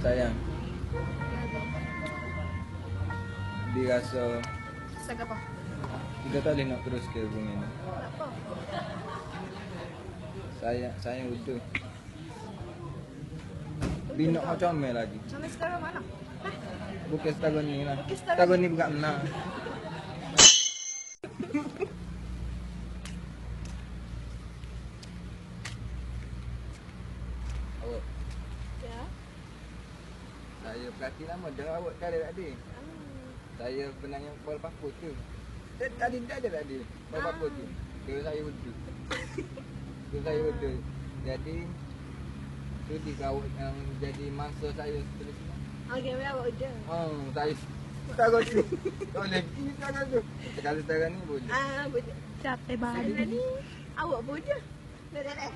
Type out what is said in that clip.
Sayang. Dia rasa Saka apa? kita tak boleh nak terus ke hubungan ni. Apa? Sayang, sayang betul. Bina macam mana lagi? Sampai sekarang mana? Bukan setahun ni lah. Setahun ni bukan menang. Saya perhati lama dengan awak tak ada tadi. Saya benarnya bol papu tu. Tadi tadi tak ada tadi. Bol papu tu. Dia saya betul. Dia saya betul. Jadi tu di kau yang jadi mangsa saya seterusnya. Okey, awak udah. Oh, saya Taruh tu. Boleh pergi taruh tu. Kalau taruh ni boleh. Ah, boleh. Capek banget. ni awak je. Dah dah dah.